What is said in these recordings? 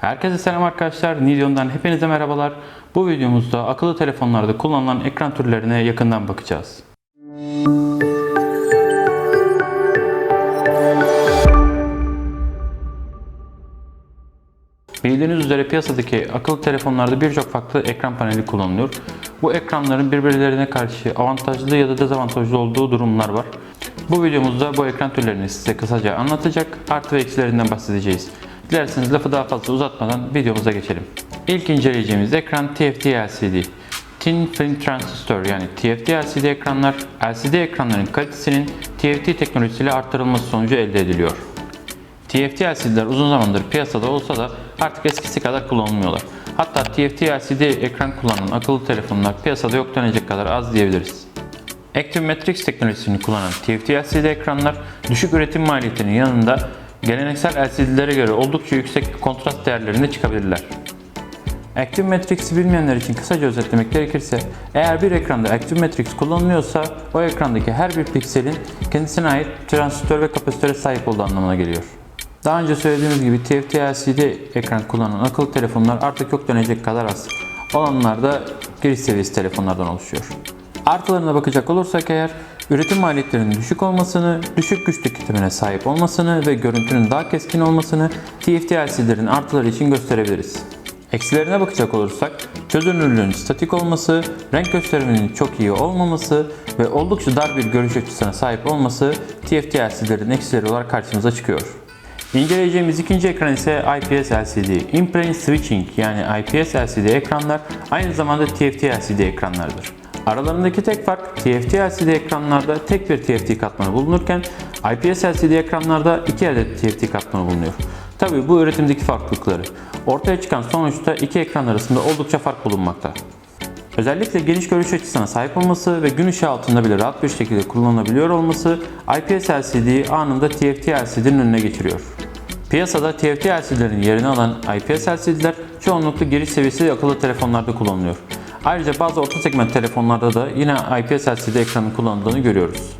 Herkese selam arkadaşlar. Nidyon'dan hepinize merhabalar. Bu videomuzda akıllı telefonlarda kullanılan ekran türlerine yakından bakacağız. Bildiğiniz üzere piyasadaki akıllı telefonlarda birçok farklı ekran paneli kullanılıyor. Bu ekranların birbirlerine karşı avantajlı ya da dezavantajlı olduğu durumlar var. Bu videomuzda bu ekran türlerini size kısaca anlatacak, artı ve eksilerinden bahsedeceğiz. Dilerseniz lafı daha fazla uzatmadan videomuza geçelim. İlk inceleyeceğimiz ekran TFT LCD. Thin Film Transistor yani TFT LCD ekranlar, LCD ekranların kalitesinin TFT teknolojisiyle arttırılması sonucu elde ediliyor. TFT LCD'ler uzun zamandır piyasada olsa da artık eskisi kadar kullanılmıyorlar. Hatta TFT LCD ekran kullanan akıllı telefonlar piyasada yok denecek kadar az diyebiliriz. Active Matrix teknolojisini kullanan TFT LCD ekranlar düşük üretim maliyetinin yanında geleneksel LCD'lere göre oldukça yüksek kontrast değerlerinde çıkabilirler. Active Matrix'i bilmeyenler için kısaca özetlemek gerekirse, eğer bir ekranda Active Matrix kullanılıyorsa o ekrandaki her bir pikselin kendisine ait transistör ve kapasitöre sahip olduğu anlamına geliyor. Daha önce söylediğimiz gibi TFT LCD ekran kullanan akıllı telefonlar artık yok denecek kadar az. Olanlar da giriş seviyesi telefonlardan oluşuyor. Artılarına bakacak olursak eğer üretim maliyetlerinin düşük olmasını, düşük güç tüketimine sahip olmasını ve görüntünün daha keskin olmasını TFT LCD'lerin artıları için gösterebiliriz. Eksilerine bakacak olursak çözünürlüğün statik olması, renk gösteriminin çok iyi olmaması ve oldukça dar bir görüş açısına sahip olması TFT LCD'lerin eksileri olarak karşımıza çıkıyor. İnceleyeceğimiz ikinci ekran ise IPS LCD. In-Plane Switching yani IPS LCD ekranlar aynı zamanda TFT LCD ekranlardır. Aralarındaki tek fark TFT LCD ekranlarda tek bir TFT katmanı bulunurken IPS LCD ekranlarda iki adet TFT katmanı bulunuyor. Tabi bu üretimdeki farklılıkları. Ortaya çıkan sonuçta iki ekran arasında oldukça fark bulunmakta. Özellikle geniş görüş açısına sahip olması ve gün ışığı altında bile rahat bir şekilde kullanılabiliyor olması IPS LCD'yi anında TFT LCD'nin önüne geçiriyor. Piyasada TFT LCD'lerin yerini alan IPS LCD'ler çoğunlukla giriş seviyesi akıllı telefonlarda kullanılıyor. Ayrıca bazı orta segment telefonlarda da yine IPS LCD ekranı kullanıldığını görüyoruz.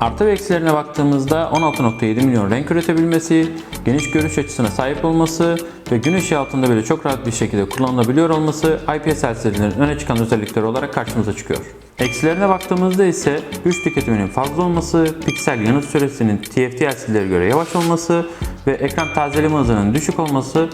Artı ve eksilerine baktığımızda 16.7 milyon renk üretebilmesi, geniş görüş açısına sahip olması ve gün ışığı altında bile çok rahat bir şekilde kullanılabiliyor olması IPS LCD'lerin öne çıkan özellikleri olarak karşımıza çıkıyor. Eksilerine baktığımızda ise güç tüketiminin fazla olması, piksel yanıt süresinin TFT LCD'lere göre yavaş olması ve ekran tazeleme hızının düşük olması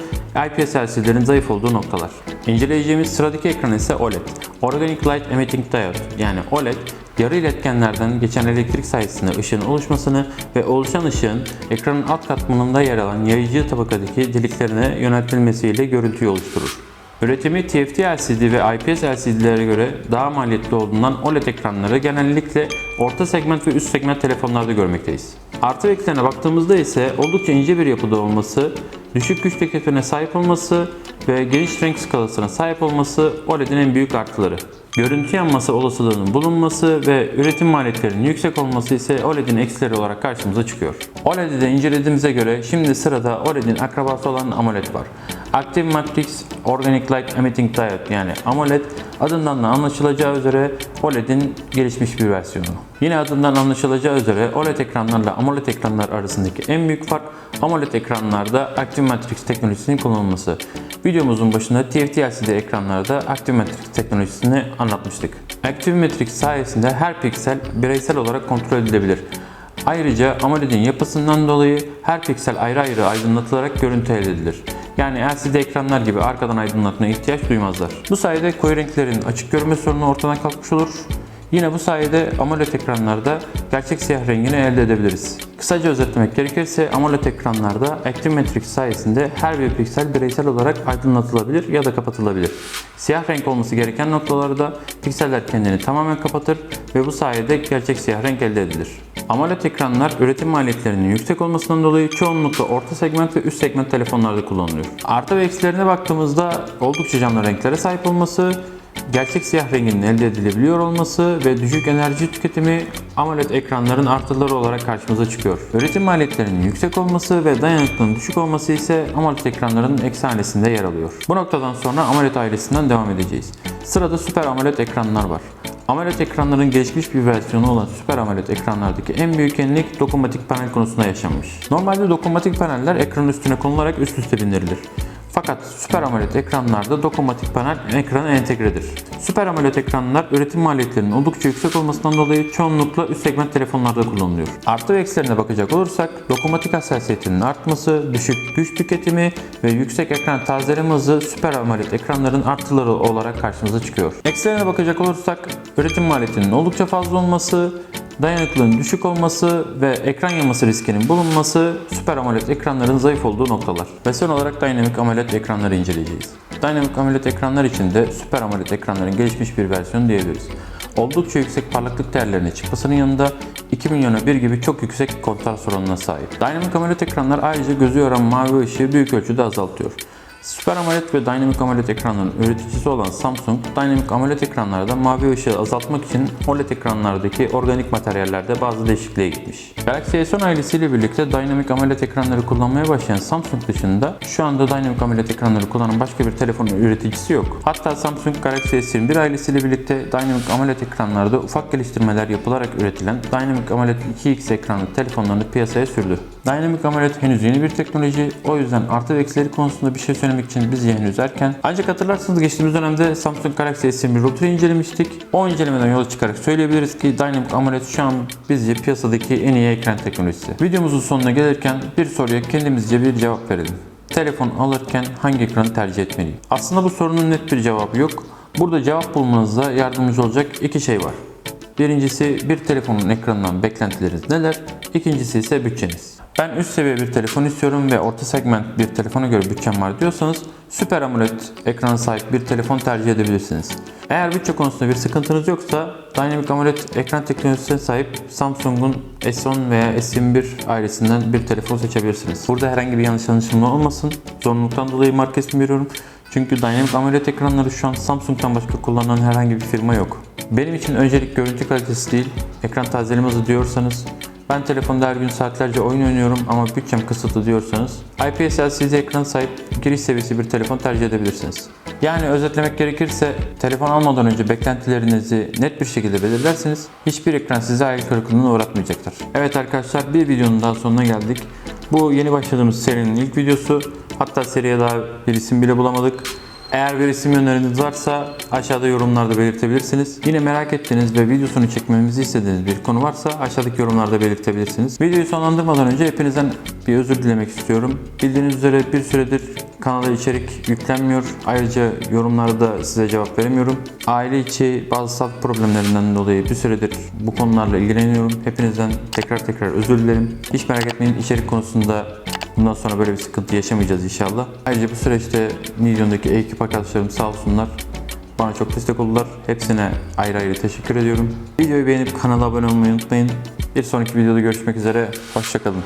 IPS LCD'lerin zayıf olduğu noktalar. İnceleyeceğimiz sıradaki ekran ise OLED. Organic Light Emitting Diode yani OLED yarı iletkenlerden geçen elektrik sayesinde ışığın oluşmasını ve oluşan ışığın ekranın alt katmanında yer alan yayıcı tabakadaki deliklerine yöneltilmesiyle görüntüyü oluşturur. Üretimi TFT LCD ve IPS LCD'lere göre daha maliyetli olduğundan OLED ekranları genellikle orta segment ve üst segment telefonlarda görmekteyiz. Artı eksilerine baktığımızda ise oldukça ince bir yapıda olması, düşük güç tüketimine sahip olması ve geniş renk skalasına sahip olması OLED'in en büyük artıları. Görüntü yanması olasılığının bulunması ve üretim maliyetlerinin yüksek olması ise OLED'in eksileri olarak karşımıza çıkıyor. OLED'i de incelediğimize göre şimdi sırada OLED'in akrabası olan AMOLED var. Active Matrix Organic Light Emitting Diode yani AMOLED adından da anlaşılacağı üzere OLED'in gelişmiş bir versiyonu. Yine adından anlaşılacağı üzere OLED ekranlarla AMOLED ekranlar arasındaki en büyük fark AMOLED ekranlarda Active Matrix teknolojisinin kullanılması. Videomuzun başında TFT LCD ekranlarda Active Matrix teknolojisini anlatmıştık. Active Matrix sayesinde her piksel bireysel olarak kontrol edilebilir. Ayrıca AMOLED'in yapısından dolayı her piksel ayrı ayrı aydınlatılarak görüntü elde edilir. Yani LCD ekranlar gibi arkadan aydınlatmaya ihtiyaç duymazlar. Bu sayede koyu renklerin açık görme sorunu ortadan kalkmış olur. Yine bu sayede AMOLED ekranlarda gerçek siyah rengini elde edebiliriz. Kısaca özetlemek gerekirse AMOLED ekranlarda Active Matrix sayesinde her bir piksel bireysel olarak aydınlatılabilir ya da kapatılabilir. Siyah renk olması gereken noktalarda pikseller kendini tamamen kapatır ve bu sayede gerçek siyah renk elde edilir. AMOLED ekranlar üretim maliyetlerinin yüksek olmasından dolayı çoğunlukla orta segment ve üst segment telefonlarda kullanılıyor. Artı ve eksilerine baktığımızda oldukça canlı renklere sahip olması, gerçek siyah renginin elde edilebiliyor olması ve düşük enerji tüketimi AMOLED ekranların artıları olarak karşımıza çıkıyor. Üretim maliyetlerinin yüksek olması ve dayanıklılığının düşük olması ise AMOLED ekranların eksanesinde yer alıyor. Bu noktadan sonra AMOLED ailesinden devam edeceğiz. Sırada Super AMOLED ekranlar var. AMOLED ekranların gelişmiş bir versiyonu olan Super AMOLED ekranlardaki en büyük yenilik dokunmatik panel konusunda yaşanmış. Normalde dokunmatik paneller ekranın üstüne konularak üst üste bindirilir. Fakat Super AMOLED ekranlarda dokunmatik panel ekrana entegredir. Super AMOLED ekranlar üretim maliyetlerinin oldukça yüksek olmasından dolayı çoğunlukla üst segment telefonlarda kullanılıyor. Artı ve eksilerine bakacak olursak dokunmatik hassasiyetinin artması, düşük güç tüketimi ve yüksek ekran tazeleme hızı Super AMOLED ekranların artıları olarak karşımıza çıkıyor. Eksilerine bakacak olursak üretim maliyetinin oldukça fazla olması, dayanıklılığın düşük olması ve ekran yanması riskinin bulunması Super AMOLED ekranların zayıf olduğu noktalar. Ve son olarak Dynamic AMOLED ekranları inceleyeceğiz. Dynamic AMOLED ekranlar için de Super AMOLED ekranların gelişmiş bir versiyonu diyebiliriz. Oldukça yüksek parlaklık değerlerine çıkmasının yanında 2 milyona 1 gibi çok yüksek kontrast oranına sahip. Dynamic AMOLED ekranlar ayrıca gözü yoran mavi ışığı büyük ölçüde azaltıyor. Super AMOLED ve Dynamic AMOLED ekranların üreticisi olan Samsung, Dynamic AMOLED ekranlarda mavi ışığı azaltmak için OLED ekranlardaki organik materyallerde bazı değişikliğe gitmiş. Galaxy S10 ailesiyle birlikte Dynamic AMOLED ekranları kullanmaya başlayan Samsung dışında şu anda Dynamic AMOLED ekranları kullanan başka bir telefon üreticisi yok. Hatta Samsung Galaxy S21 ailesiyle birlikte Dynamic AMOLED ekranlarda ufak geliştirmeler yapılarak üretilen Dynamic AMOLED 2X ekranlı telefonlarını piyasaya sürdü. Dynamic AMOLED henüz yeni bir teknoloji. O yüzden artı ve eksileri konusunda bir şey söylemek için biz henüz erken. Ancak hatırlarsanız geçtiğimiz dönemde Samsung Galaxy S21 Ultra'yı incelemiştik. O incelemeden yola çıkarak söyleyebiliriz ki Dynamic AMOLED şu an bizce piyasadaki en iyi ekran teknolojisi. Videomuzun sonuna gelirken bir soruya kendimizce bir cevap verelim. Telefon alırken hangi ekranı tercih etmeliyim? Aslında bu sorunun net bir cevabı yok. Burada cevap bulmanızda yardımcı olacak iki şey var. Birincisi bir telefonun ekranından beklentileriniz neler? İkincisi ise bütçeniz. Ben üst seviye bir telefon istiyorum ve orta segment bir telefona göre bütçem var diyorsanız Super AMOLED ekrana sahip bir telefon tercih edebilirsiniz. Eğer bütçe konusunda bir sıkıntınız yoksa Dynamic AMOLED ekran teknolojisine sahip Samsung'un S10 veya S21 ailesinden bir telefon seçebilirsiniz. Burada herhangi bir yanlış anlaşılma olmasın. Zorunluluktan dolayı marka ismi veriyorum. Çünkü Dynamic AMOLED ekranları şu an Samsung'dan başka kullanılan herhangi bir firma yok. Benim için öncelik görüntü kalitesi değil, ekran tazeleme hızı diyorsanız ben telefonda her gün saatlerce oyun oynuyorum ama bütçem kısıtlı diyorsanız IPS LCD ekran sahip giriş seviyesi bir telefon tercih edebilirsiniz. Yani özetlemek gerekirse telefon almadan önce beklentilerinizi net bir şekilde belirlerseniz hiçbir ekran sizi hayal kırıklığına uğratmayacaktır. Evet arkadaşlar bir videonun daha sonuna geldik. Bu yeni başladığımız serinin ilk videosu. Hatta seriye daha bir isim bile bulamadık. Eğer bir isim öneriniz varsa aşağıda yorumlarda belirtebilirsiniz. Yine merak ettiğiniz ve videosunu çekmemizi istediğiniz bir konu varsa aşağıdaki yorumlarda belirtebilirsiniz. Videoyu sonlandırmadan önce hepinizden bir özür dilemek istiyorum. Bildiğiniz üzere bir süredir kanala içerik yüklenmiyor. Ayrıca yorumlarda size cevap veremiyorum. Aile içi bazı sağlık problemlerinden dolayı bir süredir bu konularla ilgileniyorum. Hepinizden tekrar tekrar özür dilerim. Hiç merak etmeyin içerik konusunda Bundan sonra böyle bir sıkıntı yaşamayacağız inşallah. Ayrıca bu süreçte Milyon'daki ekip arkadaşlarım sağ olsunlar. Bana çok destek oldular. Hepsine ayrı ayrı teşekkür ediyorum. Videoyu beğenip kanala abone olmayı unutmayın. Bir sonraki videoda görüşmek üzere. Hoşçakalın.